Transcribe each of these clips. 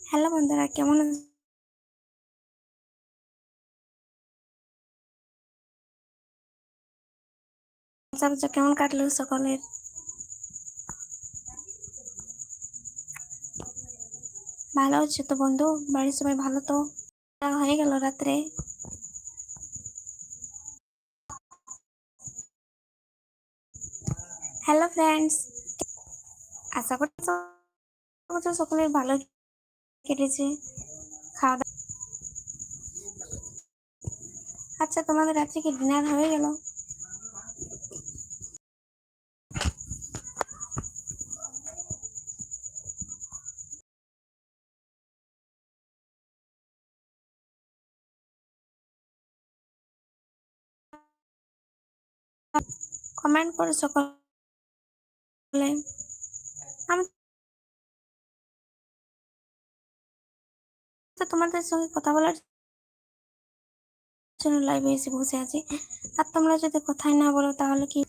Hello বন্ধুরা, কেমন কেমন কাটলো সকলের? ভালো হচ্ছে তো বন্ধু? বাড়ির সবাই ভালো তো হয়ে গেল রাত্রে? Hello friends. আশা করছি সকলের ভালো কেটেছে। খাওয়া দাওয়া আচ্ছা তোমাদের রাত্রে কি ডিনার হয়ে গেল? কমেন্ট করে সকলে। তো তোমাদের সঙ্গে কথা বলার জন্য লাইভে এসে বসে আছি। আর তোমরা যদি কথাই না বলো তাহলে কি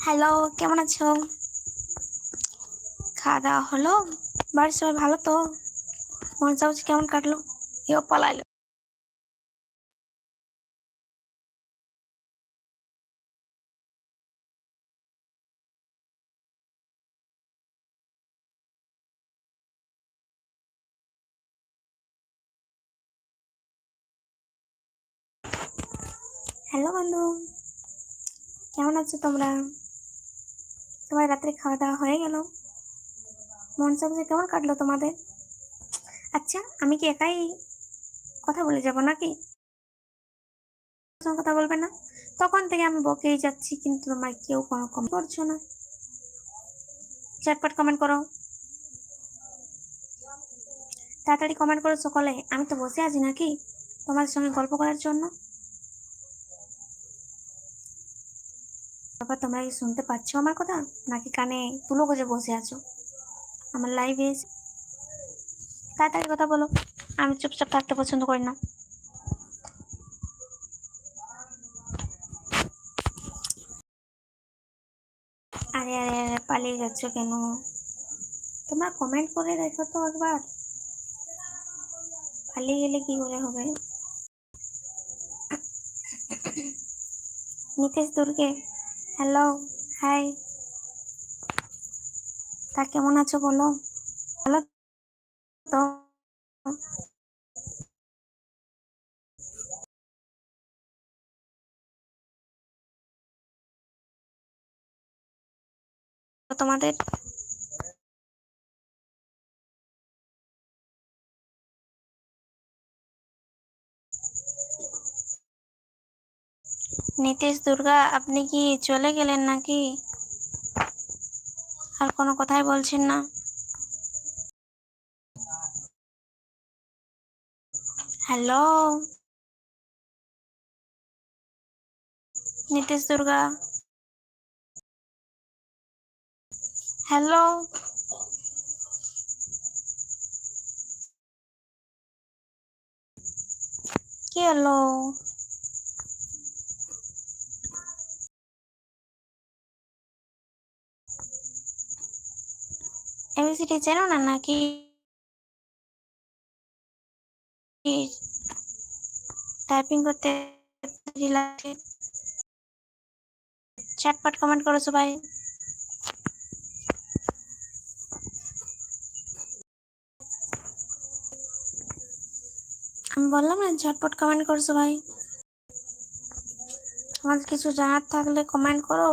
হ্যালো কেমন আছো? খাওয়া দাওয়া হলো? বাড়ির সবাই ভালো তো? মন চাচ্ছে কেমন কাটলো? কেউ পালাইলো। হ্যালো বন্ধু। কেমন আছো তোমরা? তোমার রাত্রে খাওয়া দাওয়া হয়ে গেল। মন সবজি কেমন কাটলো তোমাদের? আচ্ছা আমি কি একাই কথা বলে যাব নাকি? কথা বলবে না? তখন থেকে আমি বকেই যাচ্ছি, কিন্তু তোমার কেউ কোনো কম করছ না। চটপট কমেন্ট করো। তাড়াতাড়ি কমেন্ট করো সকলে। আমি তো বসে আছি নাকি তোমাদের সঙ্গে গল্প করার জন্য? বাবা তোমরা কি শুনতে পাচ্ছ আমার কথা? নাকি কানে তুলো গজে বসে আছো? আমার লাইভে তাড়াতাড়ি কথা বলো। আমি চুপচাপ থাকতে পছন্দ করি না। আরে আরে আরে, পালিয়ে যাচ্ছ কেন? তোমরা কমেন্ট করে রেখো তো একবার। পালিয়ে গেলে কি করে হবে? নিতেশ দুর্গে হ্যালো হাই তা কেমন আছো বলো? ভালো তো? তোমাদের নীতিশ দুর্গা, আপনি কি চলে গেলেন নাকি? আর কোনো কথাই বলছেন না। হ্যালো? নীতিশ দুর্গা? হ্যালো? কি হলো? এবিসিডি চেনো না নাকি? টাইপিং করতে চ্যাটপাট কমেন্ট করো সবাই। আমি বললাম না ঝটপট কমেন্ট করো সবাই। তোমাদের কিছু জানার থাকলে কমেন্ট করো।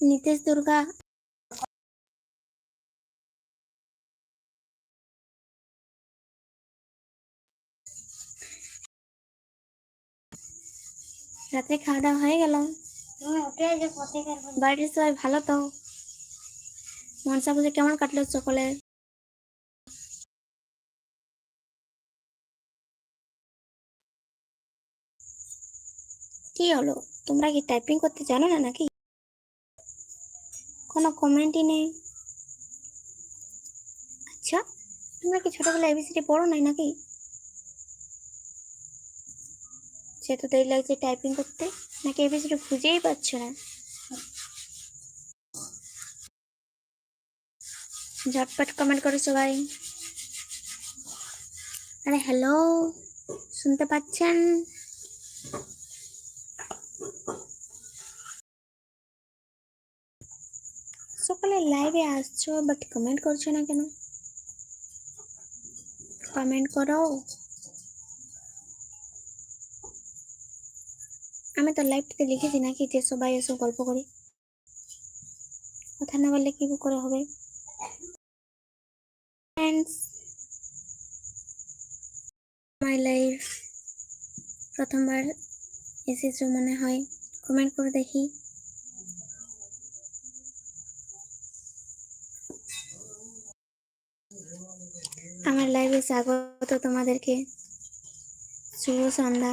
নিতেশ দুর্গা। রাতে খাওয়া দাওয়া হয়ে গেল বাড়ির সবাই ভালো তো? মনসা পুজো কেমন কাটলো সকলের কি হলো? তোমরা কি টাইপিং করতে জানো না নাকি? কোনো কমেন্টই নেই। আচ্ছা তোমরা কি ছোটবেলায় এবিসিডি পড়ো নাই নাকি? সে তো দেরি লাগছে টাইপিং করতে, নাকি এবিসিডি খুঁজেই পাচ্ছ না? ঝটপট কমেন্ট করো সবাই। আরে হ্যালো শুনতে পাচ্ছেন? সকালে লাইভে আসছো বাট কমেন্ট করছ না কেন? কমেন্ট করো। আমি তো লাইভটাতে লিখেছি নাকি যে সবাই এসো গল্প করি? কথা না বললে কি করে হবে? মাই লাইফ প্রথমবার এসেছ মনে হয়। কমেন্ট করে দেখি। আমার লাইভে স্বাগত তোমাদেরকে। শুভ সন্ধ্যা।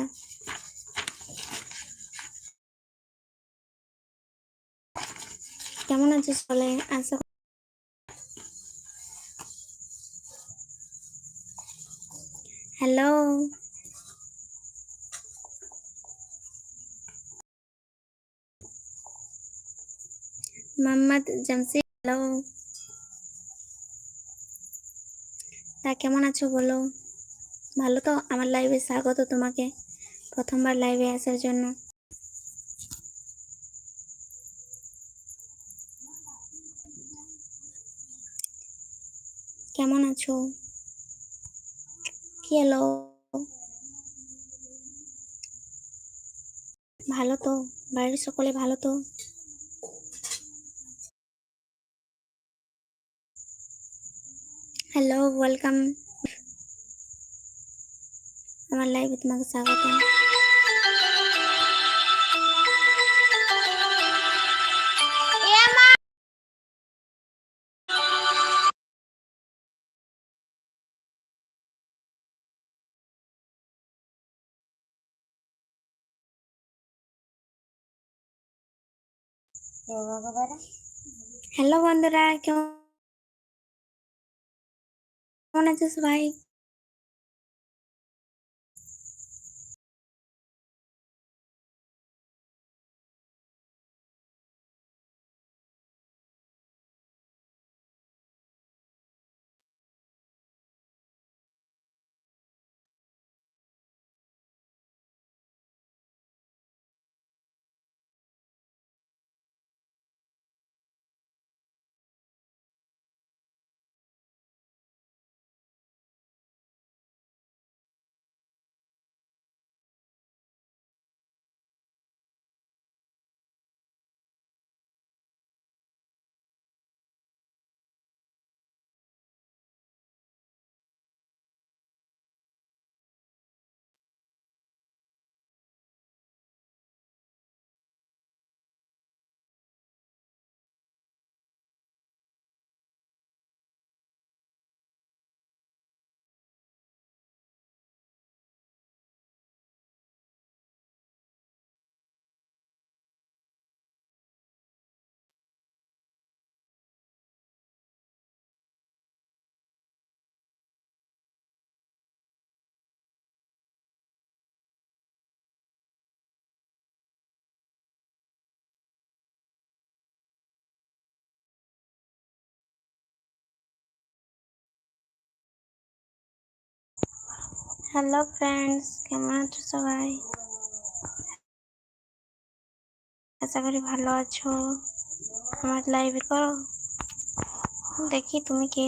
কেমন আছিস বলে আশা হ্যালো মোহাম্মদ জামশিদ হ্যালো তা কেমন আছো বলো? ভালো তো, আমার লাইভে স্বাগত তোমাকে, প্রথমবার লাইভে আসার জন্য। কেমন আছো? কি হলো? ভালো তো, বাড়ির সকলে ভালো তো? হ্যালো ওয়েলকাম আমার লাইভে তোমাকে স্বাগত হ্যালো বন্ধুরা কেমন আছো সবাই হ্যালো ফ্রেন্ডস কেমন আছো সবাই? আশা করি ভালো আছো। আমার লাইভে করো। দেখি তুমি কে?